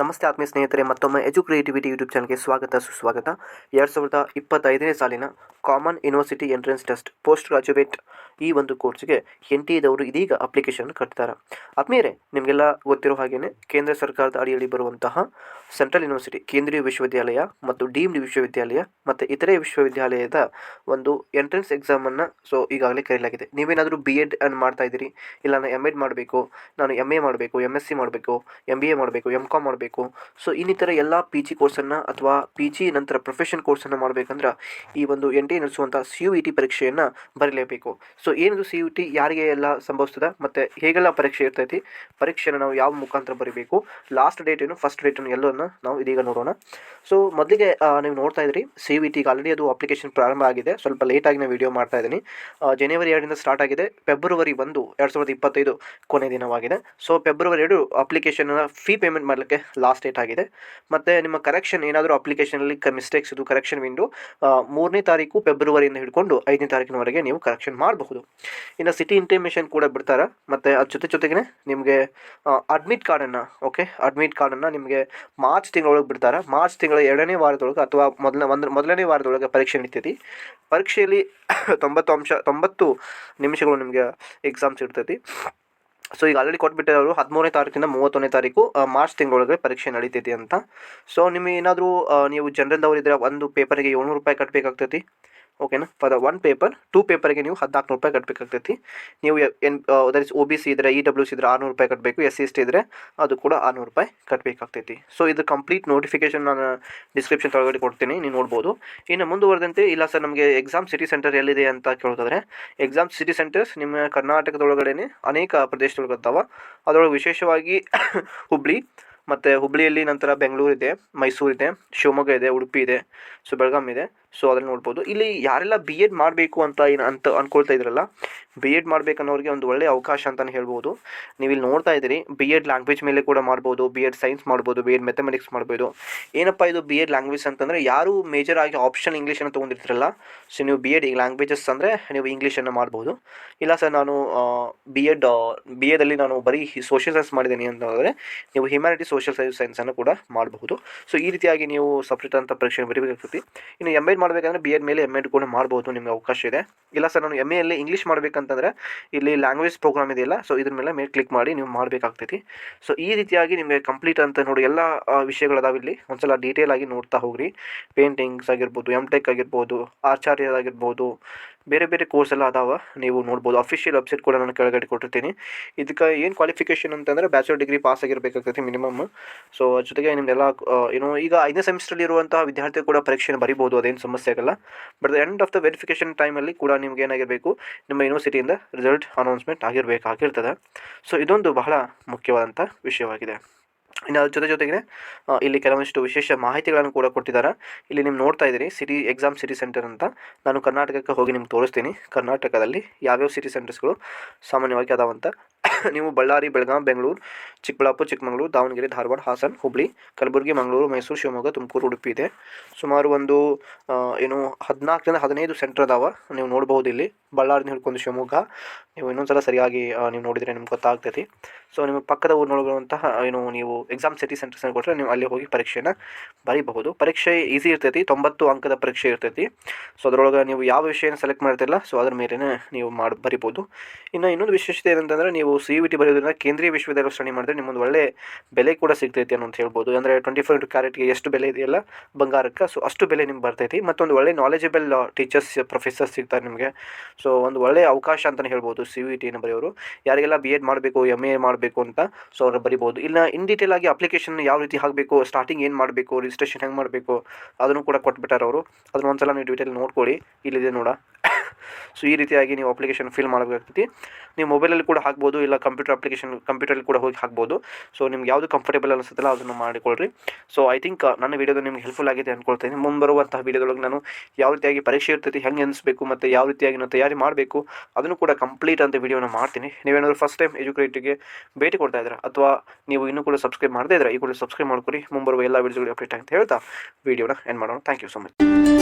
ನಮಸ್ತೆ ಆತ್ಮೀಯ ಸ್ನೇಹಿತರೆ, ಮತ್ತೊಮ್ಮೆ ಎಜು ಕ್ರಿಯೇಟಿವಿಟಿ ಯೂಟ್ಯೂಬ್ ಚಾನಲ್ಗೆ ಸ್ವಾಗತ, ಸುಸ್ವಾಗತ. ಎರಡು ಸಾವಿರದ ಇಪ್ಪತ್ತೈದನೇ ಸಾಲಿನ common university entrance test post graduate ಈ ಒಂದು ಕೋರ್ಸ್ಗೆ ಎನ್ ಟಿ ಎದವರು ಇದೀಗ ಅಪ್ಲಿಕೇಶನ್ ಕಟ್ತಾರೆ. ಆದ್ಮೇಲೆ ನಿಮಗೆಲ್ಲ ಗೊತ್ತಿರೋ ಹಾಗೇನೆ ಕೇಂದ್ರ ಸರ್ಕಾರದ ಅಡಿಯಲ್ಲಿ ಬರುವಂತಹ ಸೆಂಟ್ರಲ್ ಯೂನಿವರ್ಸಿಟಿ, ಕೇಂದ್ರೀಯ ವಿಶ್ವವಿದ್ಯಾಲಯ ಮತ್ತು ಡೀಮ್ಡ್ ವಿಶ್ವವಿದ್ಯಾಲಯ ಮತ್ತು ಇತರೆ ವಿಶ್ವವಿದ್ಯಾಲಯದ ಒಂದು ಎಂಟ್ರೆನ್ಸ್ ಎಕ್ಸಾಮನ್ನು ಸೊ ಈಗಾಗಲೇ ಕರೆಯಲಾಗಿದೆ ನೀವೇನಾದರೂ ಬಿ ಎಡ್ ಅನ್ನು ಮಾಡ್ತಾ ಇದ್ದೀರಿ ಇಲ್ಲ ನಾನು ಎಂ ಎಡ್ ಮಾಡಬೇಕು, ನಾನು ಎಂ ಎ ಮಾಡಬೇಕು ಎಂ ಎಸ್ ಸಿ ಮಾಡಬೇಕು ಎಂ ಬಿ ಎ ಮಾಡಬೇಕು ಎಂ ಕಾಮ್ ಮಾಡಬೇಕು, ಸೊ ಇನ್ನಿತರ ಎಲ್ಲ ಪಿ ಜಿ ಕೋರ್ಸನ್ನು ಅಥವಾ ಪಿ ಜಿ ನಂತರ ಪ್ರೊಫೆಷನ್ ಕೋರ್ಸನ್ನು ಮಾಡಬೇಕಂದ್ರೆ ಈ ಒಂದು ಎನ್ ಟಿ ನಡೆಸುವಂಥ ಸಿ ಯು ಇ ಟಿ ಪರೀಕ್ಷೆಯನ್ನು ಬರೀಲೇಬೇಕು. ಸೊ ಏನಿದು ಸಿ ಯು ಟಿ ಯಾರಿಗೆ ಎಲ್ಲ ಸಂಭವಿಸ್ತದೆ? ಮತ್ತು ಹೇಗೆಲ್ಲ ಪರೀಕ್ಷೆ ಇರ್ತೈತಿ? ಪರೀಕ್ಷೆನ ನಾವು ಯಾವ ಮುಖಾಂತರ ಬರೀಬೇಕು? ಲಾಸ್ಟ್ ಡೇಟ್ ಏನು? ಫಸ್ಟ್ ಡೇಟ್ ಏನು? ಎಲ್ಲವನ್ನು ನಾವು ಇದೀಗ ನೋಡೋಣ. ಸೊ ಮೊದಲಿಗೆ ನೀವು ನೋಡ್ತಾ ಇದ್ರಿ ಸಿ ಯು ಟಿಗೆ ಆಲ್ರೆಡಿ ಅದು ಅಪ್ಲಿಕೇಶನ್ ಪ್ರಾರಂಭ ಆಗಿದೆ. ಸ್ವಲ್ಪ ಲೇಟಾಗಿ ನಾನು ವಿಡಿಯೋ ಮಾಡ್ತಾ ಇದ್ದೀನಿ. ಜನವರಿ ಎರಡರಿಂದ ಸ್ಟಾರ್ಟ್ ಆಗಿದೆ. ಫೆಬ್ರವರಿ ಒಂದು, ಎರಡು ಸಾವಿರದ ಇಪ್ಪತ್ತೈದು ಕೊನೆ ದಿನವಾಗಿದೆ. ಸೊ ಫೆಬ್ರವರಿ ಎರಡು ಅಪ್ಲಿಕೇಶನ್ ಫೀ ಪೇಮೆಂಟ್ ಮಾಡಲಿಕ್ಕೆ ಲಾಸ್ಟ್ ಡೇಟ್ ಆಗಿದೆ. ಮತ್ತು ನಿಮ್ಮ ಕರೆಕ್ಷನ್ ಏನಾದರೂ ಅಪ್ಲಿಕೇಶನಲ್ಲಿ ಮಿಸ್ಟೇಕ್ಸ್ ಇದು ಕರೆಕ್ಷನ್ ವಿಂಡೋ ಮೂರನೇ ತಾರೀಕು ಫೆಬ್ರವರಿಯಿಂದ ಹಿಡ್ಕೊಂಡು ಐದನೇ ತಾರೀಕಿನವರೆಗೆ ನೀವು ಕರೆಕ್ಷನ್ ಮಾಡಬಹುದು. ಇನ್ನು ಸಿಟಿ ಇಂಟಿಮೇಷನ್ ಕೂಡ ಬಿಡ್ತಾರೆ. ಮತ್ತು ಅದ್ರ ಜೊತೆ ಜೊತೆಗೇ ನಿಮಗೆ ಅಡ್ಮಿಟ್ ಕಾರ್ಡನ್ನು ಓಕೆ ಅಡ್ಮಿಟ್ ಕಾರ್ಡನ್ನು ನಿಮಗೆ ಮಾರ್ಚ್ ತಿಂಗಳೊಳಗೆ ಬಿಡ್ತಾರೆ. ಮಾರ್ಚ್ ತಿಂಗಳ ಎರಡನೇ ವಾರದೊಳಗೆ ಅಥವಾ ಮೊದಲ, ಒಂದು, ಮೊದಲನೇ ವಾರದೊಳಗೆ ಪರೀಕ್ಷೆ ನಡೀತೈತಿ. ಪರೀಕ್ಷೆಯಲ್ಲಿ ತೊಂಬತ್ತು ಅಂಶ, ತೊಂಬತ್ತು ನಿಮಿಷಗಳು ನಿಮಗೆ ಎಕ್ಸಾಮ್ಸ್ ಇರ್ತೈತಿ. ಸೊ ಈಗ ಆಲ್ರೆಡಿ ಕೊಟ್ಬಿಟ್ಟಿರೋರು ಹದಿಮೂರನೇ ತಾರೀಕಿಂದ ಮೂವತ್ತೊಂದನೇ ತಾರೀಕು ಮಾರ್ಚ್ ತಿಂಗಳೊಳಗೆ ಪರೀಕ್ಷೆ ನಡೀತೈತಿ ಅಂತ. ಸೊ ನಿಮಗೆ ಏನಾದರೂ ನೀವು ಜನರಲ್ದವ್ರು ಇದ್ದರೆ ಒಂದು ಪೇಪರಿಗೆ ಏಳ್ನೂರು ರೂಪಾಯಿ ಕಟ್ಟಬೇಕಾಗ್ತೈತಿ ಓಕೆನಾ ಫಾರ್ ಒನ್ ಪೇಪರ್ ಟೂ ಪೇಪರ್ಗೆ ನೀವು ಹದಿನಾಲ್ಕು ರೂಪಾಯಿ ಕಟ್ಟಬೇಕಾಗ್ತೈತಿ ನೀವು ಎನ್ ದರ್ ಇಸ್ ಒ ಬಿ ಸಿ ಇದ್ದರೆ ಇ ಡಬ್ಲ್ಯೂ ಸಿ ಇದ್ರೆ ಆರುನೂರು ರೂಪಾಯಿ ಕಟ್ಟಬೇಕು ಎಸ್ ಸಿ ಎಸ್ ಟಿ ಇದ್ದರೆ ಅದು ಕೂಡ ಆರುನೂರು ರೂಪಾಯಿ ಕಟ್ಟಬೇಕಾಗ್ತೈತಿ ಸೊ ಇದು ಕಂಪ್ಲೀಟ್ ನೋಟಿಫಿಕೇಶನ್ ನಾನು ಡಿಸ್ಕ್ರಿಪ್ಷನ್ ಒಳಗಡೆ ಕೊಡ್ತೀನಿ ನೀವು ನೋಡ್ಬೋದು. ಇನ್ನು ಮುಂದುವರೆದಂತೆ, ಇಲ್ಲ ಸರ್ ನಮಗೆ ಎಕ್ಸಾಮ್ ಸಿಟಿ ಸೆಂಟರ್ ಎಲ್ಲಿದೆ ಅಂತ ಕೇಳೋದಾದ್ರೆ ಎಕ್ಸಾಮ್ ಸಿಟಿ ಸೆಂಟರ್ಸ್ ನಿಮ್ಮ ಕರ್ನಾಟಕದೊಳಗಡೆ ಅನೇಕ ಪ್ರದೇಶದೊಳಗೆ ಇರ್ತಾವೆ ಅದರೊಳಗೆ ವಿಶೇಷವಾಗಿ ಹುಬ್ಳಿ, ಮತ್ತು ಹುಬ್ಳಿಯಲ್ಲಿ ನಂತರ ಬೆಂಗಳೂರು ಇದೆ ಮೈಸೂರು ಇದೆ ಶಿವಮೊಗ್ಗ ಇದೆ, ಉಡುಪಿ ಇದೆ, ಸೊ ಬೆಳಗಾಂ ಇದೆ. ಸೊ ಅದನ್ನು ನೋಡ್ಬೋದು. ಇಲ್ಲಿ ಯಾರೆಲ್ಲ ಬಿ ಎಡ್ ಮಾಡಬೇಕು ಅಂತ ಏನು ಅಂತ ಅಂದ್ಕೊಳ್ತಾ ಇದ್ರಲ್ಲ ಬಿ ಎಡ್ ಮಾಡ್ಬೇಕನ್ನೋರಿಗೆ ಒಂದು ಒಳ್ಳೆಯ ಅವಕಾಶ ಅಂತಲೇ ಹೇಳ್ಬೋದು. ನೀವು ಇಲ್ಲಿ ನೋಡ್ತಾ ಇದ್ದೀರಿ ಬಿ ಎಡ್ ಲ್ಯಾಂಗ್ವೇಜ್ ಮೇಲೆ ಕೂಡ ಮಾಡ್ಬೋದು ಬಿ ಎಡ್ ಸೈನ್ಸ್ ಮಾಡ್ಬೋದು ಬಿ ಎಡ್ ಮೆಥಮೆಟಿಕ್ಸ್ ಮಾಡ್ಬೋದು. ಏನಪ್ಪ ಇದು ಬಿ ಎಡ್ ಲ್ಯಾಂಗ್ವೇಜ್ ಅಂತಂದರೆ, ಯಾರು ಮೇಜರ್ ಆಗಿ ಆಪ್ಷನ್ ಇಂಗ್ಲೀಷನ್ನು ತೊಗೊಂಡಿರ್ತೀರಲ್ಲ ಸೊ ನೀವು ಬಿ ಎಡ್ ಲ್ಯಾಂಗ್ವೇಜಸ್ ಅಂದರೆ ನೀವು ಇಂಗ್ಲೀಷನ್ನು ಮಾಡ್ಬೋದು. ಇಲ್ಲ ಸರ್ ನಾನು ಬಿ ಎಡ್ ಬಿ ಎದಲ್ಲಿ ನಾನು ಬರೀ ಸೋಷಿಯಲ್ ಸೈನ್ಸ್ ಮಾಡಿದ್ದೀನಿ ಅಂತಂದರೆ, ನೀವು ಹ್ಯುಮ್ಯಾನಿಟಿ ಸೋಷಿಯಲ್ ಸೈನ್ಸ್ ಸೈನ್ಸನ್ನು ಕೂಡ ಮಾಡಬಹುದು. ಸೊ ಈ ರೀತಿಯಾಗಿ ನೀವು ಸಪ್ರೇಟ್ ಅಂತ ಪರೀಕ್ಷೆ ಬರೀಬೇಕಾಗ್ತದೆ ಇನ್ನು ಎಂ ಎಡ್ ಮಾಡಬೇಕಂದ್ರೆ ಬಿ ಎಡ್ ಮೇಲೆ ಎಂ ಎಡ್ ಕೂಡ ಮಾಡ್ಬೋದು, ನಿಮಗೆ ಅವಕಾಶ ಇದೆ. ಇಲ್ಲ ಸರ್ ನಾನು ಎಂ ಎಲ್ಲಿ ಇಂಗ್ಲೀಷ್ ಮಾಡಬೇಕಂತಂದರೆ ಇಲ್ಲಿ ಲ್ಯಾಂಗ್ವೇಜ್ ಪ್ರೋಗ್ರಾಮ್ ಇದೆಯಲ್ಲ ಸೊ ಇದ್ರ ಮೇಲೆ ಮೇಲೆ ಕ್ಲಿಕ್ ಮಾಡಿ ನೀವು ಮಾಡಬೇಕಾಗ್ತೈತಿ. ಸೊ ಈ ರೀತಿಯಾಗಿ ನಿಮಗೆ ಕಂಪ್ಲೀಟ್ ಅಂತ ನೋಡಿ ಎಲ್ಲ ವಿಷಯಗಳು ವಿಷಯಗಳದಾವೆ ಇಲ್ಲಿ. ಒಂದ್ಸಲ ಡೀಟೇಲ್ ಆಗಿ ನೋಡ್ತಾ ಹೋಗ್ರಿ. ಪೇಂಟಿಂಗ್ಸ್ ಆಗಿರ್ಬೋದು ಎಂ ಟೆಕ್ ಆಗಿರ್ಬೋದು ಆಚಾರ್ಯ ಆಗಿರ್ಬೋದು ಬೇರೆ ಬೇರೆ ಕೋರ್ಸ್ ಎಲ್ಲ ಅದಾವ, ನೀವು ನೋಡ್ಬೋದು. ಅಫಿಷಿಯಲ್ ವೆಬ್ಸೈಟ್ ಕೂಡ ನಾನು ಕೆಳಗಡೆ ಕೊಟ್ಟಿರ್ತೀನಿ. ಇದಕ್ಕೆ ಏನು ಕ್ವಾಲಿಫಿಕೇಷನ್ ಅಂತಂದರೆ ಬ್ಯಾಚುಲರ್ ಡಿಗ್ರಿ ಪಾಸ್ ಆಗಿರಬೇಕಾಗ್ತೈತಿ ಮಿನಿಮಮ್ ಸೊ ಜೊತೆಗೆ ನಿಮ್ದೆಲ್ಲ ಏನೋ, ಈಗ ಐದನೇ ಸೆಮಿಸ್ಟ್ರಲ್ಲಿ ಇರುವಂತಹ ವಿದ್ಯಾರ್ಥಿ ಕೂಡ ಪರೀಕ್ಷೆನ ಬರಿಬೋದು, ಅದೇನು ಸಮಸ್ಯೆ ಆಗಲ್ಲ. But end of the verification ಟೈಮಲ್ಲಿ ಕೂಡ ನಿಮ್ಗೆ ಏನಾಗಿರಬೇಕು, ನಿಮ್ಮ ಯೂನಿವರ್ಸಿಟಿಯಿಂದ ರಿಸಲ್ಟ್ ಅನೌನ್ಸ್ಮೆಂಟ್ ಆಗಿರಬೇಕಾಗಿರ್ತದೆ. ಸೊ ಇದೊಂದು ಬಹಳ ಮುಖ್ಯವಾದಂಥ ವಿಷಯವಾಗಿದೆ. ಇನ್ನು ಅದ್ರ ಜೊತೆ ಜೊತೆಗೆ ಇಲ್ಲಿ ಕೆಲವೊಂದಿಷ್ಟು ವಿಶೇಷ ಮಾಹಿತಿಗಳನ್ನು ಕೂಡ ಕೊಟ್ಟಿದ್ದಾರೆ. ಇಲ್ಲಿ ನೀವು ನೋಡ್ತಾ ಇದ್ದೀರಿ ಸಿಟಿ ಎಕ್ಸಾಮ್ ಸಿಟಿ ಸೆಂಟರ್ ಅಂತ. ನಾನು ಕರ್ನಾಟಕಕ್ಕೆ ಹೋಗಿ ನಿಮ್ಗೆ ತೋರಿಸ್ತೀನಿ. ಕರ್ನಾಟಕದಲ್ಲಿ ಯಾವ್ಯಾವ ಸಿಟಿ ಸೆಂಟರ್ಸ್ಗಳು ಸಾಮಾನ್ಯವಾಗಿ ಅದಾವಂತ ನೀವು ಬಳ್ಳಾರಿ, ಬೆಳಗಾಂ, ಬೆಂಗಳೂರು, ಚಿಕ್ಕಬಳ್ಳಾಪುರ, ಚಿಕ್ಕಮಗಳೂರು, ದಾವಣಗೆರೆ, ಧಾರವಾಡ, ಹಾಸನ, ಹುಬ್ಳಿ, ಕಲಬುರಗಿ, ಮಂಗಳೂರು, ಮೈಸೂರು, ಶಿವಮೊಗ್ಗ, ತುಮಕೂರು, ಉಡುಪಿ ಇದೆ. ಸುಮಾರು ಒಂದು ಏನು ಹದಿನಾಲ್ಕರಿಂದ ಹದಿನೈದು ಸೆಂಟರ್ ಅದಾವ. ನೀವು ನೋಡ್ಬೋದು ಇಲ್ಲಿ. ಬಳ್ಳಾರಿನ ಹಿಡ್ಕೊಂಡು ಶಿವಮೊಗ್ಗ. ನೀವು ಇನ್ನೊಂದ್ಸಲ ಸರಿಯಾಗಿ ನೀವು ನೋಡಿದರೆ ನಿಮ್ಗೆ ಗೊತ್ತಾಗ್ತೈತಿ ಸೊ ನಿಮ್ಮ ಪಕ್ಕದ ಊರಿನೊಳಗಿರುವಂತಹ ಏನು ನೀವು ಎಕ್ಸಾಮ್ ಸಿಟಿ ಸೆಂಟರ್ಸ್ನ ಕೊಟ್ಟರೆ ನೀವು ಅಲ್ಲಿ ಹೋಗಿ ಪರೀಕ್ಷೆನ ಬರೀಬಹುದು. ಪರೀಕ್ಷೆ ಈಸಿ ಇರ್ತೈತಿ. ತೊಂಬತ್ತು ಅಂಕದ ಪರೀಕ್ಷೆ ಇರ್ತೈತಿ. ಸೊ ಅದರೊಳಗೆ ನೀವು ಯಾವ ವಿಷಯನ ಸೆಲೆಕ್ಟ್ ಮಾಡ್ತಿಲ್ಲ ಸೊ ಅದ್ರ ಮೇಲೆ ನೀವು ಮಾಡಿ ಬರಿಬೋದು ಇನ್ನು ಇನ್ನೊಂದು ವಿಶೇಷತೆ ಏನಂತಂದರೆ, ನೀವು ಸಿ ವಿ ಟಿ ಬರೆಯೋದ್ರಿಂದ ಕೇಂದ್ರೀಯ ವಿಶ್ವವಿದ್ಯಾಲಯ ಸ್ಟಡಿ ಮಾಡಿದ್ರೆ ನಿಮ್ಮೊಂದು ಒಳ್ಳೆ ಬೆಲೆ ಕೂಡ ಸಿಗ್ತೈತಿ ಅನ್ನೋ ಅಂತ ಹೇಳ್ಬೋದು. ಅಂದರೆ ಟ್ವೆಂಟಿ ಫೋರ್ ಇಂಟು ಕ್ಯಾರೆಟ್ಗೆ ಎಷ್ಟು ಬೆಲೆ ಇದೆಯಲ್ಲ ಬಂಗಾರಕ್ಕೆ ಸೊ ಅಷ್ಟು ಬೆಲೆ ನಿಮ್ಗೆ ಬರ್ತೈತಿ. ಮತ್ತೊಂದು ಒಳ್ಳೆ ನಾಲೆಜಬಲ್ ಟೀಚರ್ಸ್ ಪ್ರೊಫೆಸರ್ಸ್ ಸಿಗ್ತಾರೆ ನಿಮಗೆ. ಸೊ ಒಂದು ಒಳ್ಳೆಯ ಅವಕಾಶ ಅಂತಲೇ ಹೇಳ್ಬೋದು ಸಿ ವಿ ಟಿನ ಬರೆಯೋರು. ಯಾರಿಗೆಲ್ಲ ಬಿ ಎಡ್ ಮಾಡಬೇಕು ಎಂ ಎ ಮಾಡಬೇಕು ಅಂತ ಸೊ ಅವ್ರು ಬರಿಬೋದು. ಇಲ್ಲ ಇನ್ ಡೀಟೇಲ್ ಆಗಿ ಅಪ್ಲಿಕೇಶನ್ ಯಾವ ರೀತಿ ಹಾಕಬೇಕು ಸ್ಟಾರ್ಟಿಂಗ್ ಏನು ಮಾಡಬೇಕು ರಿಜಿಸ್ಟ್ರೇಷನ್ ಹೆಂಗೆ ಮಾಡಬೇಕು, ಅದನ್ನು ಕೂಡ ಕೊಟ್ಬಿಟ್ಟಾರೆ ಅವರು. ಅದನ್ನ ಒಂದ್ಸಲ ನೀವು ಡೀಟೇಲ್ ನೋಡ್ಕೊಳ್ಳಿ. ಇಲ್ಲಿದೆ ನೋಡ. ಸೊ ಈ ರೀತಿಯಾಗಿ ನೀವು ಅಪ್ಲಿಕೇಶನ್ ಫಿಲ್ ಮಾಡಬೇಕಾಗ್ತೈತಿ ನೀವು ಮೊಬೈಲಲ್ಲಿ ಕೂಡ ಹಾಕ್ಬೋದು, ಇಲ್ಲ ಕಂಪ್ಯೂಟರ್ ಅಪ್ಲಿಕೇಶನ್ ಕಂಪ್ಯೂಟರಲ್ಲಿ ಕೂಡ ಹೋಗಿ ಹಾಕ್ಬೋದು. ಸೊ ನಿಮ್ಗೆ ಯಾವುದು ಕಂಫರ್ಟೇಬಲ್ ಅನಿಸುತ್ತಲ್ಲ ಅದನ್ನು ಮಾಡಿಕೊಳ್ಳ್ರಿ ಸೊ ಐ ಥಿಂಕ್ ನನ್ನ ವೀಡಿಯೋದು ನಿಮ್ಗೆ ಹೆಲ್ಪ್ಫುಲ್ ಆಗಿದೆ ಅಂದ್ಕೊಳ್ತೀನಿ ಮುಂಬರುವಂತಹ ವೀಡಿಯೋದೊಳಗೆ ನಾನು ಯಾವ ರೀತಿಯಾಗಿ ಪರೀಕ್ಷೆ ಇರ್ತೈತಿ, ಹೆಂಗೆ ಅನಿಸ್ಬೇಕು ಮತ್ತು ಯಾವ ರೀತಿಯಾಗಿ ನಾವು ತಯಾರಿ ಮಾಡಬೇಕು, ಅದನ್ನು ಕೂಡ ಕಂಪ್ಲೀಟ್ ಅಂತ ವೀಡಿಯೋನ ಮಾಡ್ತೀನಿ. ನೀವೇನಾದ್ರು ಫಸ್ಟ್ ಟೈಮ್ ಎಜುಕೇಟಿಗೆ ಭೇಟಿ ಕೊಡ್ತಾ ಇದ್ದೀರಾ, ಅಥವಾ ನೀವು ಇನ್ನೂ ಕೂಡ ಸಬ್ಸ್ಕ್ರೈಬ್ ಮಾಡದೇ ಇದ್ರೆ ಈ ಕೂಡ ಸಬ್ಸ್ಕ್ರೈಬ್ ಮಾಡ್ಕೊರಿ ಮುಂಬರುವ ಎಲ್ಲ ವೀಡಿಯೋಗಳಿಗೆ ಅಪ್ಡೇಟ್ ಅಂತ ಹೇಳ್ತಾ ವೀಡಿಯೋನ ಎಂಡ್ ಮಾಡೋಣ. Thank you so much